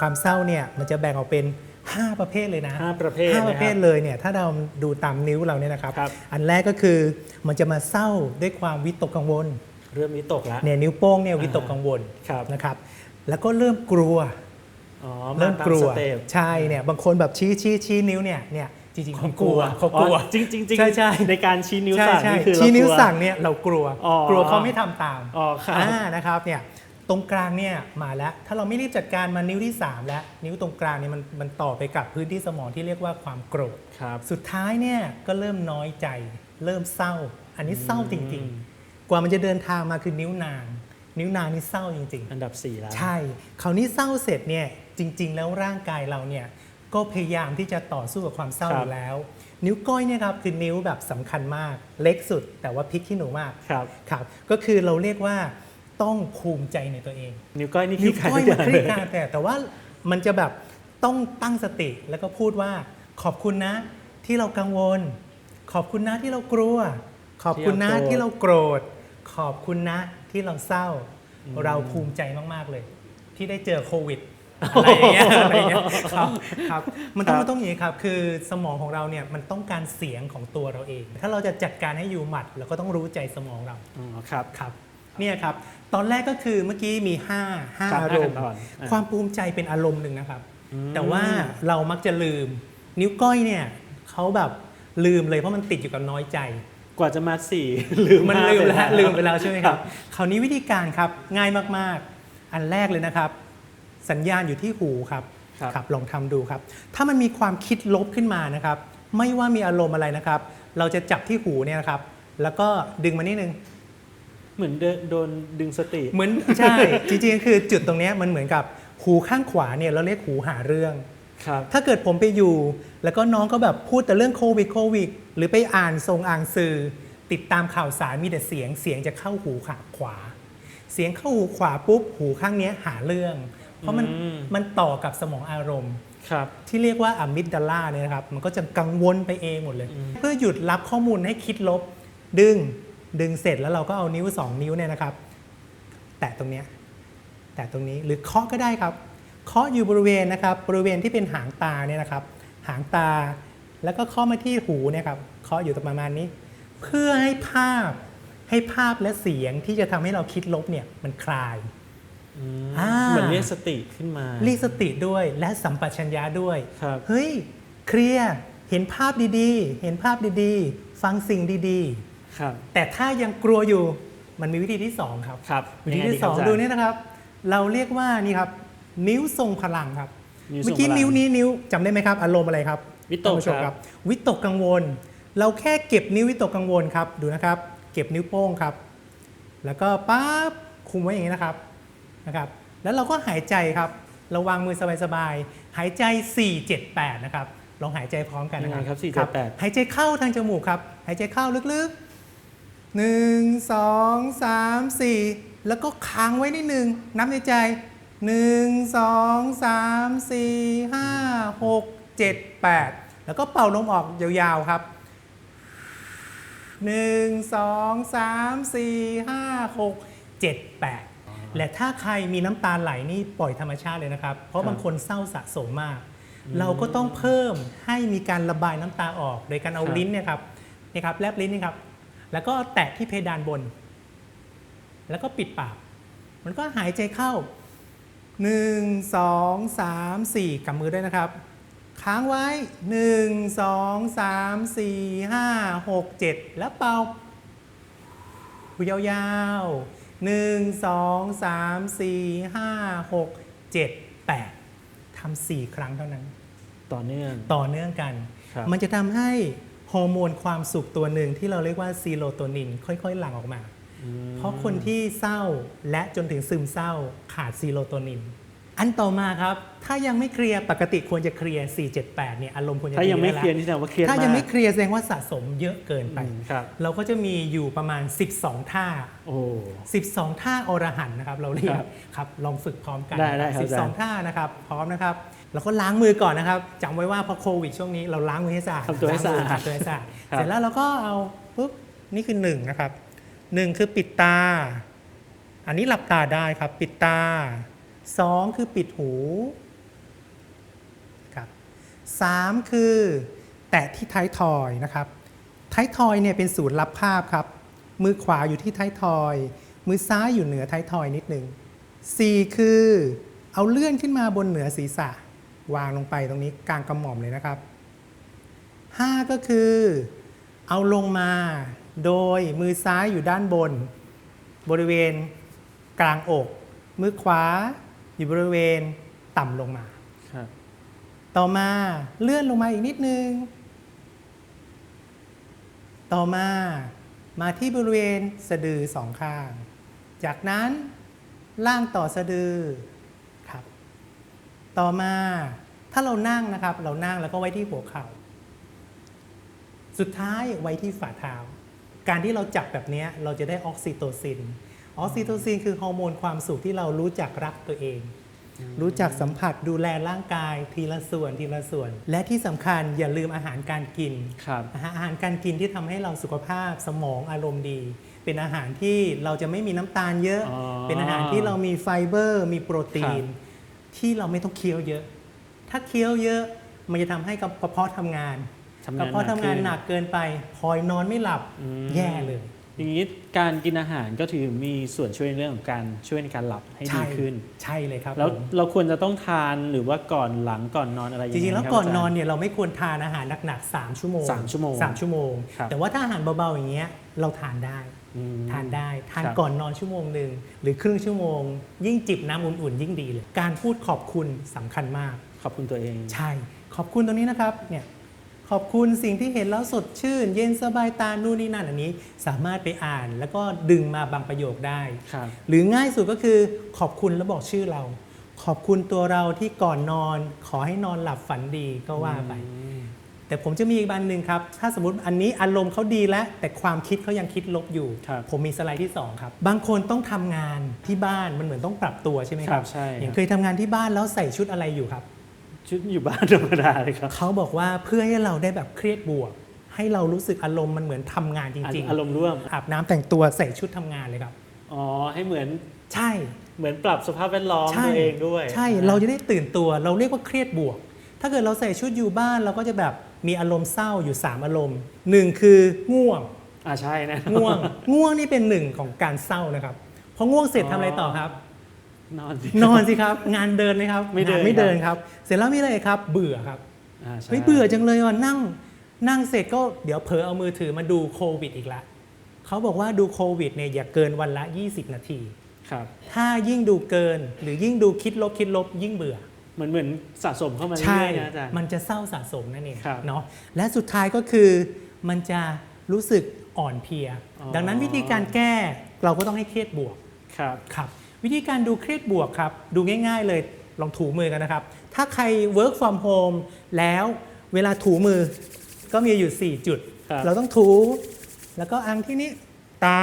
ความเศร้าเนี่ยมันจะแบ่งออกเป็น 5 ประเภทเลยนะห้าประเภทห้านะประเภทครับเลยเนี่ยถ้าเราดูตามนิ้วเราเนี่ยนะครับ ครับ อันแรกก็คือมันจะมาเศร้าด้วยความวิตกกังวลเริ่มวิตกแล้ว เนี่ยนิ้วโป้งเนี่ยอ่าวิตกกังวลครับนะครับแล้วก็เริ่มกลัวอ๋อเริ่มกลัวาตาสเต็ป ใช่เนี่ยบางคนแบบชี้ชี้ชี้นิ้วเนี่ยเนี่ยจริงๆเขากลัวเขากลัว อ๋อจริงจริงจริงใช่ใช่ ในการชี้นิ้วใช่สั่งใช่นี่คือชี้นิ้วเรากลั สั่งเนี่ยเรากลัว อ๋อกลัวเขาไม่ทำตามอ๋อครับอ่านะครับเนี่ย ตรงกลางเนี่ยมาแล้ว ถ้าเราไม่รีบจัดการมานิ้วที่ 3 แล้ว นิ้วตรงกลางเนี่ยมันมันต่อไปกับพื้นที่สมองที่เรียกว่าความโกรธ ครับ สุดท้ายเนี่ยก็เริ่มน้อยใจ เริ่มเศร้า อันนี้เศร้าจริงอืมๆกว่ามันจะเดินทางมาคือนิ้วนาง นิ้วนางนี่เศร้าจริงๆอันดับสี่แล้วใช่คราวนี้เศร้าเสร็จเนี่ยจริง ๆ แล้วร่างกายเราเนี่ยก็พยายามที่จะต่อสู้กับความเศร้าครัอบยู่แล้ว นิ้วก้อยเนี่ยครับคือนิ้วแบบสำคัญมาก เล็กสุด แต่ว่าพลิกขี้หนูมาก ครับ ครับ ก็คือเราเรียกว่า ต้องภูมิใจในตัวเอง นิ้วก้อยนี่นิ้วขี้ก้อยทุมันกางคลี่เลคลายแต่แต่ว่ามันจะแบบต้องตั้งสติแล้วก็พูดว่าขอบคุณนะ ที่เรากังวล ขอบคุณนะที่เรากลัว ขอบคุณนะที่เราโกรธ ขอบคุณนะที่เราเศร้า เราภูมิใจมากๆเลย ที่ได้เจอโควิดอะไรอย่างเงี้ยอะไรอย่างเงี้ยครับครับมันต้องมันต้องอย่างนี้ครับคือสมองของเราเนี่ยมันต้องการเสียงของตัวเราเอง ถ้าเราจะจัดการให้อยู่หมัดเราก็ต้องรู้ใจสมองเรา อ๋อครับ ครับ เนี่ยครับตอนแรกก็คือเมื่อกี้มี5ครับ5อารมณ์ห้าขั้นตอนอะความภูมิใจเป็นอารมณ์หนึ่งนะครับอืมแต่ว่าเรามักจะลืม นิ้วก้อยเนี่ยเขาแบบลืมเลยเพราะมันติดอยู่กับน้อยใจ กว่าจะมาสี่ลืมมันห้าลืมไปแล้วลืมไปแล้วใช่ไหมครับครับคราวนี้วิธีการครับง่ายมากๆ อันแรกเลยนะครับ สัญญาณอยู่ที่หูครับครับลองทำดูครับ ถ้ามันมีความคิดลบขึ้นมานะครับ ไม่ว่ามีอารมณ์อะไรนะครับ เราจะจับที่หูเนี่ยนะครับ แล้วก็ดึงมานิดนึง เหมือนเดินโดนดึงสติ เหมือนใช่ จริงๆ คือจุดตรงเนี้ยมันเหมือนกับหูข้างขวาเนี่ยเราเรียกหูหาเรื่องครับถ้าเกิดผมไปอยู่ แล้วก็น้องก็แบบพูดแต่เรื่องโควิดโควิดหรือไปอ่านทรงอ่างสื่อ ติดตามข่าวสารมีแต่เสียงเสียงจะเข้าหูขาขวา เสียงเข้าหูขวาปุ๊บหูข้างเนี้ยหาเรื่อง เพราะมันอืมมันต่อกับสมองอารมณ์ครับที่เรียกว่าอะมิกดาลาเนี่ยนะครับมันก็จะกังวลไปเองหมดเลยอืมเพื่อหยุดรับข้อมูลให้คิดลบ ดึง ดึงเสร็จแล้วเราก็เอานิ้ว 2 นิ้วเนี่ยนะครับ แตะตรงเนี้ยแตะตรงนี้หรือเคาะก็ได้ครับเคาะอยู่บริเวณนะครับบริเวณที่เป็นหางตาเนี่ยนะครับ หางตาแล้วก็เคาะมาที่หูเนี่ยครับเคาะอยู่ตรงประมาณนี้ เพื่อให้ภาพให้ภาพและเสียงที่จะทำให้เราคิดลบเนี่ยมันคลายอืมอ่าเหมือนเรียกสติขึ้นมา เรียกสติด้วยและสัมปชัญญะด้วยครับเฮ้ยเคลียร์เห็นภาพดีๆ เห็นภาพดีๆ ฟังสิ่งดี ครับๆแต่ถ้ายังกลัวอยู่มันมีวิธีที่ 2 ครับ ครับวิธียังไที่2ครับดูนี่นะครับ เราเรียกว่านี่ครับ นิ้วทรงพลังครับนิ้วทรงเมื่อกี้พลังนิ้วนี้นิ้วจำได้ไหมครับ อารมณ์อะไรครับ วิตกท่านผู้ชมครับ วิตกกังวล เราแค่เก็บนิ้ววิตกกังวลครับ ดูนะครับ เก็บนิ้วโป้งครับ แล้วก็ปั๊บคุมไว้อย่างนี้นะครับนะครับ แล้วเราก็หายใจครับเราวางมือสบายๆหายใจ 4 7 8 นะครับลองหายใจพร้อมกันนะครัยังไงครับ4 7 8หายใจเข้าทางจมูกครับหายใจเข้าลึกๆ 1 2 3 4 แล้วก็ค้างไว้นิดนึงนับในใจ 1 2 3 4 5 6 7 8 แล้วก็เป่าลมออกยาวๆครับหนึ่งสองสามสี่ห้าหกเจ็ดแปดและถ้าใครมีน้ำตาไหลนี่ปล่อยธรรมชาติเลยนะครับ เพครัราะบบางคนเศร้าสะสมมาก เราก็ต้องเพิ่มให้มีการระบายน้ำตาออก โดยการเอาครับลิ้นเนี่ยครับนี่ครับแลบลิ้นนี่ครับ แล้วก็แตะที่เพดานบน แล้วก็ปิดปาก มันก็หายใจเข้า 1 2 3 4กำมือด้วยนะครับ ค้างไว้ 1 2 3 4 5 6 7 แล้วเป่าหูยาวๆ 1 2 3 4 5 6 7 8ทำสี่ครั้งเท่านั้น ต่อเนื่อง ต่อเนื่องกันครับมันจะทำให้ ฮอร์โมนความสุขตัวหนึ่งที่เราเรียกว่าซีโรโทนินค่อยๆ หลั่งออกมาอืมเพราะคนที่เศร้าและจนถึงซึมเศร้าขาดซีโรโทนิน อันต่อมาครับ ถ้ายังไม่เคลียร์ปกติควรจะเคลียร์ 478 เนี่ยอารมณ์ควรจะถ้ายังไม่ดีเคลียร์แวนี่แสดงว่าเครียดถ้ายังมากไม่เคลียร์แสดงว่าสะสมเยอะเกินไปอืมครับเราก็จะมีอยู่ประมาณ 12 ท่า โอ้ 12 ท่าอรหันต์นะครับ เราเรียคกรับครับลองฝึกพร้อมกันได้ได้ครับอาจารย์12 ท่านะครับ พร้อมนะครับแล้วก็ล้างมือก่อนนะครับจำไว้ว่าพอโควิดช่วงนี้เราล้างมือให้สะอาดทำตัวให้สะอาดล้งมืทำตัวให้สะอาดครับเสร็จแล้วเราก็เอาปุ๊บนี่คือหนึ่งนะครับหนึ่งคือปิดตา อันนี้หลับตาได้ครับ ปิดตา สองคือปิดหู3คือแตะที่ท้ายทอยนะครับท้ายทอยเนี่ยเป็นศูนย์รับภาพครับ มือขวาอยู่ที่ท้ายทอย มือซ้ายอยู่เหนือท้ายทอยนิดหนึ่ง4คือเอาเลื่อนขึ้นมาบนเหนือศีรษะ วางลงไปตรงนี้กลางกระหม่อมเลยนะครับ5ก็คือเอาลงมาโดยมือซ้ายอยู่ด้านบน บริเวณกลางอก มือขวา อยู่บริเวณต่ำลงมา ครับต่อมาเลื่อนลงมาอีกนิดนึง ต่อมามาที่บริเวณสะดือสองข้าง จากนั้นล่างต่อสะดือครับ ต่อมาถ้าเรานั่งนะครับ เรานั่งแล้วก็ไว้ที่หัวเข่า สุดท้ายไว้ที่ฝ่าเท้า การที่เราจับแบบเนี้ยเราจะได้ออกซิโตซิน ออกซิโตซินคือฮอร์โมนความสุขที่เรารู้จักรักตัวเอง รู้จักสัมผัสดูแลร่างกายทีละส่วนทีละส่วน และที่สำคัญอย่าลืมอาหารการกินครับอาหารอาหารการกินที่ทำให้เราสุขภาพสมองอารมณ์ดี เป็นอาหารที่เราจะไม่มีน้ำตาลเยอะอ๋อเป็นอาหารที่เรามีไฟเบอร์ มีโปรตีนครับที่เราไม่ต้องเคี้ยวเยอะ ถ้าเคี้ยวเยอะมันจะทำให้กระเพาะทำงานทำกระงานเพาะทำงานขึ้หนักเกินไปพลอยนอนไม่หลับอืมแย่เลย อย่างนี้การกินอาหารก็ถือมีส่วนช่วยในเรื่องของการช่วยในการหลับให้ดีใช่ขึ้น ใช่เลยครับแล้วผมเราควรจะต้องทานหรือว่าก่อนหลังก่อนนอนอะไรยังจไงริงๆแล้วครับก่อนาจารย์นอนเนี่ยเราไม่ควรทานอาหารหนักๆ3ชั่วโมงสามชั่วโมง สามชั่วโมง ครับ แต่ว่าถ้าอาหารเบาๆอย่างเงี้ยเราทานได้ อืม ทานได้ทานครับ ก่อนนอนชั่วโมงหนึ่งหรือครึ่งชั่วโมง ยิ่งจิบน้ำอุ่นๆยิ่งดีเลย การพูดขอบคุณสำคัญมาก ขอบคุณตัวเอง ใช่ ขอบคุณตรงนี้นะครับเนี่ย ขอบคุณสิ่งที่เห็นแล้วสดชื่น เย็นสบายตานู่นนี่นั่นอันนี้ สามารถไปอ่านแล้วก็ดึงมาบางประโยคได้ ครับ หรือง่ายสุดก็คือขอบคุณแล้วบอกชื่อเรา ขอบคุณตัวเราที่ก่อนนอน ขอให้นอนหลับฝันดีก็ว่าไปอืมแต่ผมจะมีอีกบันหนึ่งครับ ถ้าสมมติอันนี้อารมณ์เขาดีแล้ว แต่ความคิดเขายังคิดลบอยู่ ครับผมมีสไลด์ที่ 2 ครับ บางคนต้องทำงานที่บ้านมันเหมือนต้องปรับตัวใช่ไหมคครัรับบใช่อย่างครับเคยทำงานที่บ้านแล้วใส่ชุดอะไรอยู่ครับ ชุดอยู่บ้านธรรมดาเลยครับ เขาบอกว่าเพื่อให้เราได้แบบเครียดบวก ให้เรารู้สึกอารมณ์มันเหมือนทำงานจริงอารมณ์ร่วม อาบน้ำแต่งตัวใส่ชุดทำงานเลยครับ อ๋อ ให้เหมือนใช่ เหมือนปรับสภาพแวดล้อมใช่ ตัวเองด้วยใช่นเราจะได้ตื่นตัว เราเรียกว่าเครียดบวก ถ้าเกิดเราใส่ชุดอยู่บ้านเราก็จะแบบมีอารมณ์เศร้าอยู่ 3 อารมณ์หนึ่งคือง่วง อ่าใช่นะ ง่วง ง่วงนี่เป็นหนึ่งของการเศร้านะครับ พอง่วงเสร็จทำอะไรต่อครับ นอนสิ นอนสิครับ งานเดินไหมครับไม่เดินงาไม่เดินครับ เสร็จแล้วมีอะไรครับ เบื่อครับอ่าใช่เฮ้ยเบื่อจังเลยว่ะนั่ง นั่งเสร็จก็เดี๋ยวเผลอเอามือถือมาดูโควิดอีกละเขาบอกว่าดูโควิดเนี่ยอย่าเกินวันละ 20 นาที ครับ ถ้ายิ่งดูเกินหรือยิ่งดูคิดลบคิดลบ ยิ่งเบื่อ เหมือนเหมือนสะสมเข้ามาเรื่ใช่ อยๆนะอาจารย์ มันจะเศร้าสะสมนั่นเองครับเนาะ และสุดท้ายก็คือมันจะรู้สึกอ่อนเพลีย อ๋อ ดังนั้นวิธีการแก้เราก็ต้องให้เครียดบวก ครับ ครับ วิธีการดูเครียดบวกครับ ดูง่าย ๆ เลยลองถูมือกันนะครับ ถ้าใคร work from home แล้วเวลาถูมือก็มีอยู่ 4 จุด ครับ เราต้องถู แล้วก็อังที่นี้ตา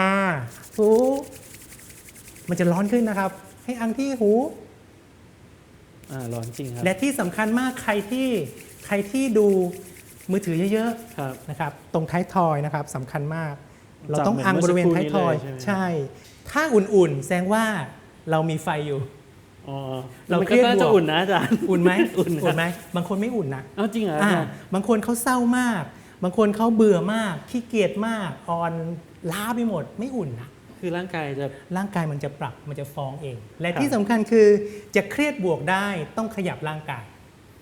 หูมันจะร้อนขึ้นนะครับ ให้อังที่หู อ่าร้อนจริงครับและที่สำคัญมากใครที่ใครที่ดูมือถือเยอะครับ ๆนะครับ ตรงท้ายทอยนะครับสำคัญมาก เราจับต้องอังบริเวณท้ายทอยเหมือนเมื่อสักครู่นี้เลยใช่ไหม ใช่ ถ้าอุ่นๆ แสดงว่า เรามีไฟอยู่อ๋อเรามันเครียดก็น่าจะบวกอุ่นนะอาจารย์อุ่นไหมอุ่นนะอุ่นไหมบางคนไม่อุ่นนะเอาจริงเหรออาอ่าจารย์บางคนเขาเศร้ามาก บางคนเขาเบื่อมากขี้เกียจมากอ่อนล้าไปหมดไม่อุ่นนะคือร่างกายจะร่างกายมันจะปรับมันจะฟ้องเอง และครับที่สำคัญคือจะเครียดบวกได้ต้องขยับร่างกาย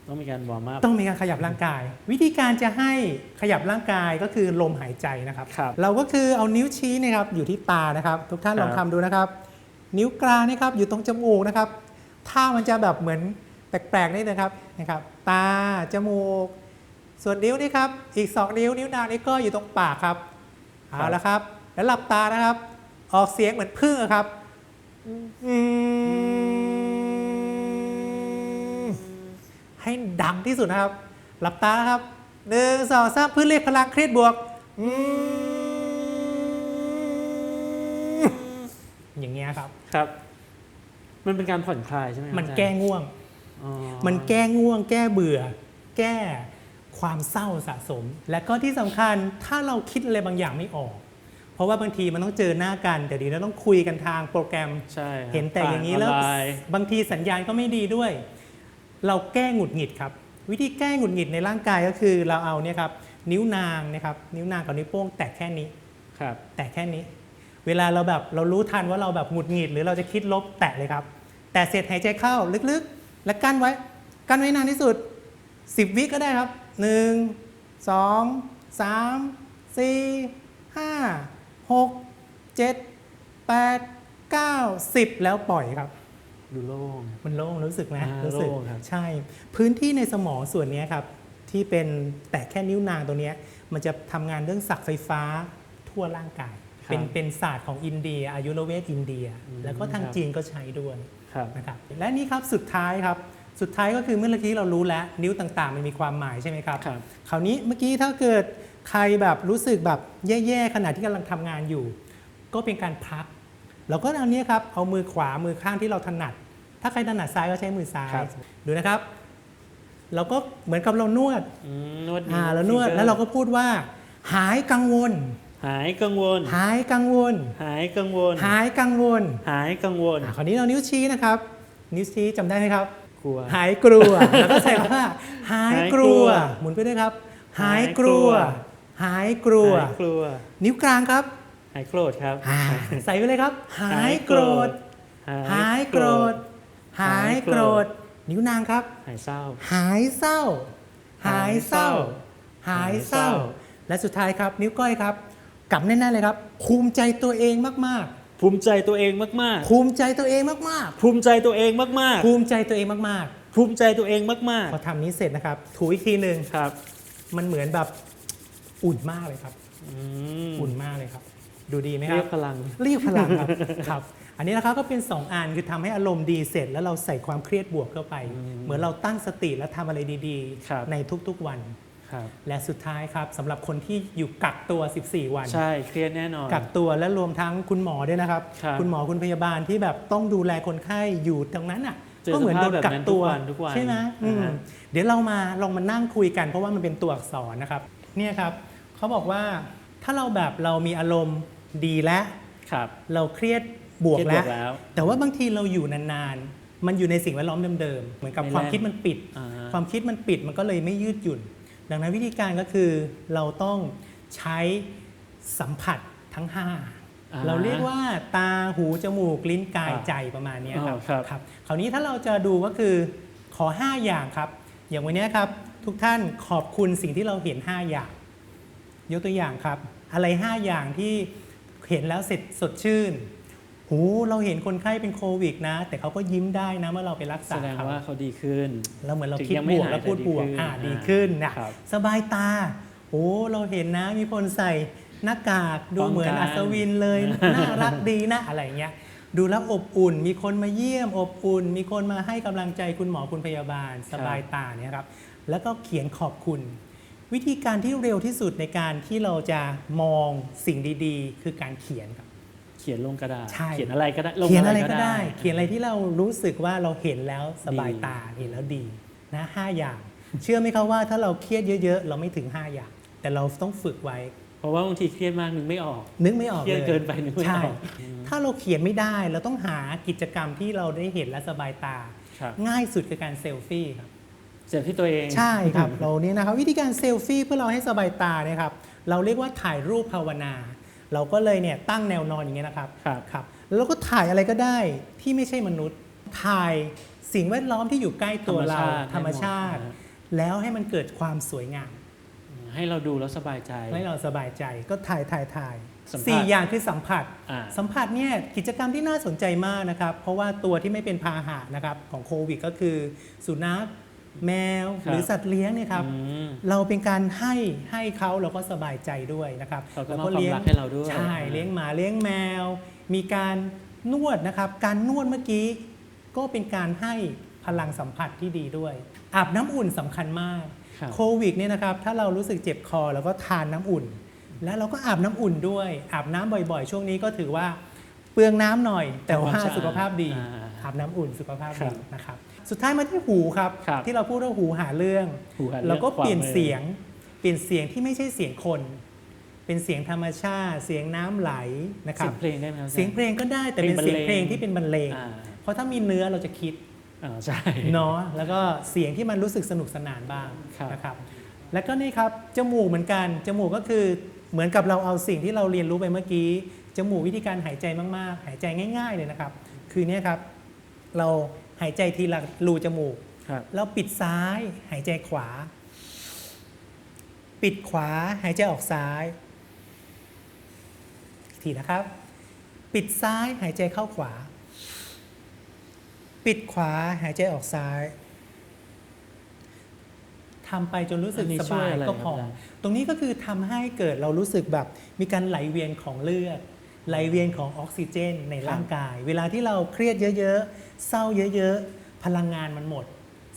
ต้องมีการวอร์มอัพต้องมีการขยับร่างกาย วิธีการจะให้ขยับร่างกายก็คือลมหายใจนะครับครับเราก็คือเอานิ้วชี้นะครับอยู่ที่ตานะครับ ทุกท่านครับลองทำดูนะครับ นิ้วกลางนะครับอยู่ตรงจมูกนะครับท่ามันจะแบบเหมือนแปลกๆนิดนะครับนะครับตาจมูก ส่วนนิ้วนี่ครับอีก 2 นิ้วนิ้วนางนี่ก็อยู่ตรงปากครับเอาละครับ แล้วหลับตานะครับ ออกเสียงเหมือนพึ่งครับให้ดังที่สุดนะครับ หลับตานะครับหนึ่งสองสามพื้นเรียกพลังเครียดบวกอืม อย่างเงี้ยครับ ครับ มันเป็นการผ่อนคลายใช่ไหมครับมันอาจารย์แก้ง่วงอ๋อมันแก้ง่วง แก้เบื่อ แก้ความเศร้าสะสม และก็ที่สำคัญถ้าเราคิดอะไรบางอย่างไม่ออก เพราะว่าบางทีมันต้องเจอหน้ากันแต่ดีเราต้องคุยกันทางโปรแกรมใช่ครับเห็นแต่อย่างนี้แล้วผ่นออนไน์บางทีสัญญาณก็ไม่ดีด้วย เราแก้หงุดหงิดครับ วิธีแก้หงุดหงิดในร่างกายก็คือเราเอาเนี่ยครับนิ้วนางนะครับนิ้วนางกับนิ้วโป้งแตะแค่นี้ครับแตะแค่นี้ เวลาเราแบบเรารู้ทันว่าเราแบบหงุดหงิดหรือเราจะคิดลบแตะเลยครับ แต่เสร็จหายใจเข้าลึกๆ แล้วกั้นไว้ กั้นไว้นานที่สุด 10 วิก็ได้ครับ 1 2 3 4 5 6 7 8 9 10 แล้วปล่อยครับดูโล่งมันโล่งรู้สึกไหมอ่ารู้สึกโล่งครับใช่ พื้นที่ในสมองส่วนเนี้ยครับ ที่เป็นแตะแค่นิ้วนางตัวเนี้ยมันจะทำงานเรื่องสักไฟฟ้าทั่วร่างกาย เป็นเป็นศาสตร์ของอินเดีย อายุรเวทอินเดียแล้วก็ทางจีนก็ใช้ด้วยครับ นะครับและนี่ครับสุดท้ายครับสุดท้ายก็คือเมื่อกี้เรารู้แล้วนิ้วต่างๆ มันมีความหมายใช่ไหมครับ ครับ คราวนี้เมื่อกี้ถ้าเกิดใครแบบรู้สึกแบบแย่ๆขณะที่กำลังทำงานอยู่ ก็เป็นการพัก เราก็เอาเนี้ยครับเอามือขวามือข้างที่เราถนัด ถ้าใครถนัดซ้ายก็ใช้มือซ้ายครับ ดูนะครับ เราก็เหมือนกับเรานวดอืมนวดอ่าเรานวดฟิงกอแล้วเราก็พูดว่า หายกังวล หายกังวล หายกังวล หายกังวล หายกังวล หายกังวลอ่าคราวนี้เรานิ้วชี้นะครับ นิ้วชี้จำได้ไหมครับ กลัว หายกลัว แล้วก็ใส่คำว่าหายกลัวหายกลัว หมุนไปด้วยครับ หายกลัว หายกลัว หายกลัว นิ้วกลางครับ หายโกรธครับ อ่าใส่ไปเลยครับ หายโกรธ หายโกรธ หายโกรธ นิ้วนางครับ หายเศร้า หายเศร้า หายเศร้า หายเศร้าหายเศร้าและสุดท้ายครับ นิ้วก้อยครับ กลับแน่นๆเลยครับ ภูมิใจตัวเองมากภูมิใจตัวเองมากๆ ภูมิใจตัวเองมากๆ ภูมิใจตัวเองมากๆ ภูมิใจตัวเองมากๆ ภูมิใจตัวเองมากๆพอทำนี้เสร็จนะครับ ถูอีกทีหนึ่งๆ ครับมันเหมือนแบบอุ่นมากเลยครับ อืมอุ่นมากเลยครับ ดูดีไหมคเรีรัยบ กพลัง เรียกพลังครับ ครับ อันนี้นะครับก็เป็น 2อันคือทำให้อารมณ์ดีเสร็จ แล้วเราใส่ความเครียดบวกเข้าไปอืมเหมือนเราตั้งสติและทำอะไรดีครับ ๆ ในทุกๆวันครับ และสุดท้ายครับสำหรับคนที่อยู่กักตัว 14 วัน ใช่เครียดแน่นอน กักตัวและรวมทั้งคุณหมอด้วยนะครับครับณหมอคุณพยาบาลที่แบบต้องดูแลคนไข้อยู่ตรงนั้นอะเจอก็เหมือนโดนกักตัวสภาพแบบนั้นทุกวันทุกวันใช่ไหมอืมอ่าฮะเดี๋ยวเรามาลองมานั่งคุยกัน เพราะว่ามันเป็นตัวอักษรนะครับ เนี่ยครับเขาบอกว่าถ้าเราแบบเรามีอารมณ์ดีแล้วครับเราเครียดบวกเครียดแล้วแล้ว แต่ว่าบางทีเราอยู่นานๆ มันอยู่ในสิ่งแวดล้อมเดิมๆ เหมือนกับไม่ความแล่นคิดมันปิดอ่าฮะความคิดมันปิดมันก็เลยไม่ยืดหยุ่น ดังนั้นวิธีการก็คือเราต้องใช้สัมผัสทั้ง5อ่าเราเรียกว่าตาหูจมูกลิ้นกายอ่าใจประมาณเนี้ยครับอ๋อครับครับคราวนี้ถ้าเราจะดูก็คือขอ 5 อย่างครับ อย่างวันเนี้ยครับ ทุกท่านขอบคุณสิ่งที่เราเห็น 5 อย่าง ยกตัวอย่างครับ อะไร 5 อย่างที่เห็นแล้วเสร็จสดชื่น หูเราเห็นคนไข้เป็นโควิดนะ แต่เขาก็ยิ้มได้นะเมื่อเราไปรักแสษาดงเขาว่าเขาดีขึ้น แล้วเหมือนเราถึงคิดยังบไม่วกหายแล้วพูดแต่บวกดีขึ้นอ่าอ่าดีขึ้นนะครับสบายตา โอ้เราเห็นนะมีคนใส่หน้ากากดูป้องกันเหมือนอัศวินเลยน่ารักดีนะอะไรเงี้ยดูแล้วอบอุ่น มีคนมาเยี่ยมอบอุ่น มีคนมาให้กำลังใจคุณหมอคุณพยาบาล สบายตาเนี่ยครับ แล้วก็เขียนขอบคุณ วิธีการที่เร็วที่สุดในการที่เราจะมองสิ่งดีๆ คือการเขียนครับ เขียนลงกระดาษใช่ เขียนอะไรก็ได้ลงเขียนอะไรก็ได้ เขียนอะไรที่เรารู้สึกว่าเราเห็นแล้วสบายดีตาเห็นแล้วดีนะห้าอย่าง เชื่อไหมครับว่าถ้าเราเครียดเยอะ ๆ เราไม่ถึง 5 อย่าง แต่เราต้องฝึกไว้ เพราะว่าบางทีเครียดมากนึกไม่ออก นึกไม่ออกเครีเลยดยเกินไปนึกไม่ใช่ ออกถ้าเราเขียนไม่ได้เราต้องหากิจกรรมที่เราได้เห็นและสบายตา ครับง่ายสุดคือการเซลฟี่ครับเจ็บที่ตัวเองใช่ครับ เราเนี่ยนะครับวิธีการเซลฟี่เพื่อเราให้สบายตาเนี่ยครับ เราเรียกว่าถ่ายรูปภาวนา เราก็เลยเนี่ยตั้งแนวนอนอย่างเงี้ยนะครับครับครับแล้วเราก็ถ่ายอะไรก็ได้ที่ไม่ใช่มนุษย์ ถ่ายสิ่งแวดล้อมที่อยู่ใกล้ตัวเราธรรมชาติให้หมดนะฮะแล้วให้มันเกิดความสวยงาม ให้เราดูแล้วสบายใจ ให้เราสบายใจก็ถ่ายถ่ายถ่ายสัมผัสสี่อย่างคือสัมผัสอ่าสัมผัสเนี่ยกิจกรรมที่น่าสนใจมากนะครับ เพราะว่าตัวที่ไม่เป็นพาหะนะครับของโควิดก็คือสุนัข แมวครับหรือสัตว์เลี้ยงเนี่ยครับอืมเราเป็นการให้ให้เขาเราก็สบายใจด้วยนะครับเขาก็แล้วมอบความรักให้เราด้วยใช่เลี้ยงหมาเลี้ยงแมว มีการนวดนะครับ การนวดเมื่อกี้ ก็เป็นการให้พลังสัมผัสที่ดีด้วย อาบน้ำอุ่นสำคัญมากครับโควิดเนี่ยนะครับถ้าเรารู้สึกเจ็บคอเราก็ทานน้ำอุ่น แล้วเราก็อาบน้ำอุ่นด้วย อาบน้ำบ่อยๆ ช่วงนี้ก็ถือว่าเปลืองน้ำหน่อย แต่ว่าทำความสะอาดสุขภาพดีอ่าอาบน้ำอุ่นสุขภาพครัดีบนะครับ สุดท้ายมาที่หูครับ ครับที่เราพูดว่าหูหาเรื่องหูหาเรื่องเราก็เปลี่ยนขวามือเสียง เปลี่ยนเสียงที่ไม่ใช่เสียงคน เป็นเสียงธรรมชาติ เสียงน้ำไหลนะคเสีรัยบงเพลงได้ไหมครับ เสียงเพลงก็ได้แต่เป็นเพลงบรรเสียงเลงเพลงที่เป็นบรรเลง อ่า เพราะถ้ามีเนื้อเราจะคิด อ่าใช่ เนาะแล้วก็เสียงที่มันรู้สึกสนุกสนานบ้างครับ นะครับ แล้วก็นี่ครับจมูกเหมือนกันจมูกก็คือเหมือนกับเราเอาสิ่งที่เราเรียนรู้ไปเมื่อกี้จมูกวิธีการหายใจมากๆ หายใจง่าย ๆ เลยนะครับ คือเนี่ยครับ เรา หายใจทีละรูจมูกครับเราปิดซ้ายหายใจขวา ปิดขวาหายใจออกซ้ายอีกทีนะครับ ปิดซ้ายหายใจเข้าขวา ปิดขวาหายใจออกซ้ายทำไปจนรู้สึกอันนี้สช่วบายยอะไรก็ครับพออาจารย์ตรงนี้ก็คือทำให้เกิดเรารู้สึกแบบมีการไหลเวียนของเลือด ไหลเวียนของออกซิเจนในร่างกาย เวลาที่เราเครียดเยอะๆ เศร้าเยอะๆ พลังงานมันหมด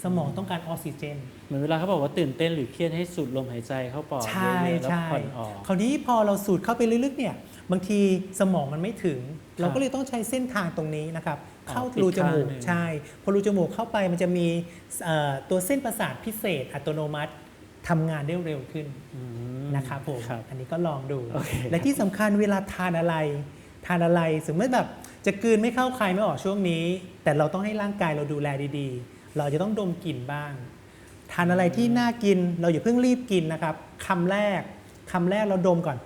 สมองต้องการออกซิเจน เหมือนเวลาเขาบอกว่าตื่นเต้นหรือเครียดให้สูดลมหายใจเข้าปอดใช่เยอะๆแล้วใช่ผ่อนออกคราวนี้พอเราสูดเข้าไปลึกๆเนี่ยบางทีสมองมันไม่ถึง เราก็เลยต้องใช้เส้นทางตรงนี้นะครับอ๋อเข้าปิดรูจมูกข้างหนึ่งใช่พอรูจมูกเข้าไปมันจะมีเอ่อตัวเส้นประสาทพิเศษอัตโนมัติทำงานได้เร็วขึ้นอืม นะครับผมครับอันนี้ก็ลองดูโอเคและที่สำคัญเวลาทานอะไร ทานอะไรสมมติแบบจะกลืนไม่เข้าใครไม่ออกช่วงนี้ แต่เราต้องให้ร่างกายเราดูแลดีๆ เราจะต้องดมกลิ่นบ้าง ทานอะไรที่น่ากินเราอย่าเพิ่งรีบกินนะครับคำแรกคำแรกเราดมก่อน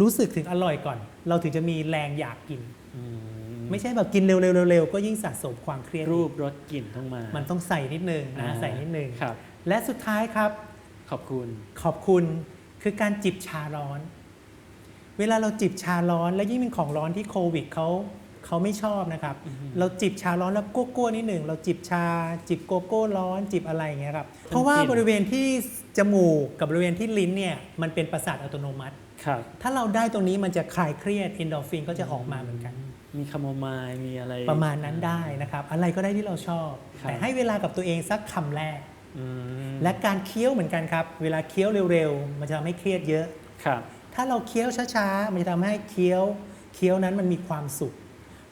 รู้สึกถึงอร่อยก่อน เราถึงจะมีแรงอยากกินอืมไม่ใช่แบบกินเร็วๆเร็วๆก็ยิ่งสะสมความเครียดรูปรสกลิ่นต้องมา มันต้องใส่นิดนึงนะอ่าใส่นิดนึงครับและสุดท้ายครับ ขอบคุณ ขอบคุณคือการจิบชาร้อน เวลาเราจิบชาร้อนและยิ่งเป็นของร้อนที่โควิดเขาเขาไม่ชอบนะครับอือฮึเราจิบชาร้อนแล้วโก้โก้นิดหนึ่ง เราจิบชา จิบโกโก้ร้อน จิบอะไรอย่างเงี้ยครับ เพราะว่าบริเวณที่จมูกกับบริเวณที่ลิ้นเนี่ยมันเป็นประสาทอัตโนมัติครับถ้าเราได้ตรงนี้มันจะคลายเครียดเอนโดรฟินก็จะออกมาเหมือนกัน มีคาโมไมล์มีอะไร ประมาณนั้นได้นะครับ อะไรก็ได้ที่เราชอบครับแต่ให้เวลากับตัวเองสักคำแรกอืม และการเคี้ยวเหมือนกันครับ เวลาเคี้ยวเร็วๆ มันจะทำให้เครียดเยอะครับถ้าเราเคี้ยวช้าๆ มันจะทำให้เคี้ยวเคี้ยวนั้นมันมีความสุข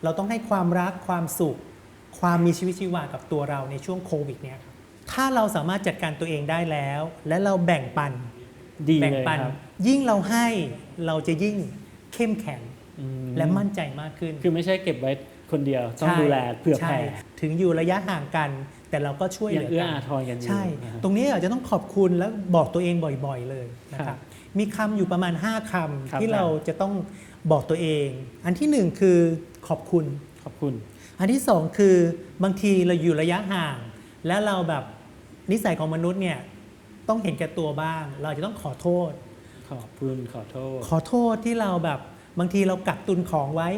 เราต้องให้ความรักความสุข ความมีชีวิตชีวากับตัวเราในช่วงโควิดเนี่ยครับถ้าเราสามารถจัดการตัวเองได้แล้ว และเราแบ่งปันดีแบ่งเลยปันครับยิ่งเราให้เราจะยิ่งเข้มแข็งอืมและมั่นใจมากขึ้น คือไม่ใช่เก็บไว้คนเดียว ต้องใช่ดูแลเผื่อใช่แผ่ถึงอยู่ระยะห่างกัน แต่เราก็ช่วยเหยัลืงอเอื้อกันอาทรกันอยู่ใช่นะฮะตรงนี้อาจจะต้องขอบคุณและบอกตัวเองบ่อยๆเลยนะคครัรับบมีคำอยู่ประมาณ 5คครับำที่เราจะต้องบอกตัวเอง อันที่หนึ่งคือขอบคุณขอบคุณ อันที่สองคือบางทีเราอยู่ระยะห่าง และเราแบบนิสัยของมนุษย์เนี่ยต้องเห็นแก่ตัวบ้าง เราจะต้องขอโทษ ขอบคุณขอโทษ ขอโทษที่เราแบบบางทีเรากักตุนของไว้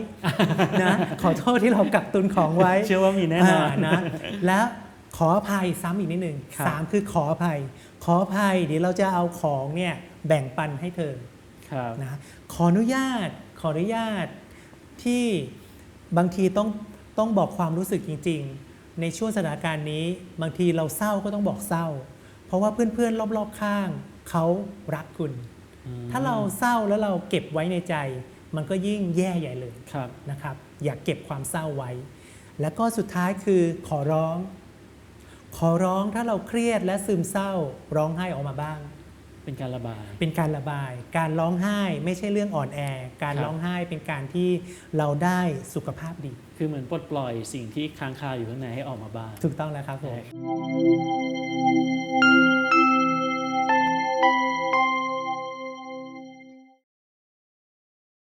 นะขอโทษที่เรากักตุนของไว้ เชื่อว่ามีแน่นอนานะ และ ขออภัยซ้ำอีกนิดหนึ่งครับสามคือขออภัย ขออภัยเดี๋ยวเราจะเอาของเนี่ยแบ่งปันให้เธอครับนะขออนุญาตขออนุญาตที่บางทีต้องต้องบอกความรู้สึกจริง ๆ ในช่วงสถานการณ์นี้ บางทีเราเศร้าก็ต้องบอกเศร้า เพราะว่าเพื่อนๆรอบๆข้างเขารักคุณอืมถ้าเราเศร้าแล้วเราเก็บไว้ในใจ มันก็ยิ่งแย่ใหญ่เลยครับนะครับ อย่าเก็บความเศร้าไว้ แล้วก็สุดท้ายคือขอร้อง ขอร้องถ้าเราเครียดและซึมเศร้าร้องไห้ออกมาบ้าง เป็นการระบาย เป็นการระบาย การร้องไห้ไม่ใช่เรื่องอ่อนแอ การครับ ร้องไห้เป็นการที่เราได้สุขภาพดี คือเหมือนปลดปล่อยสิ่งที่ค้างคาอยู่ข้างในให้ออกมาบ้าง ถูกต้องแล้วครับผม ใช่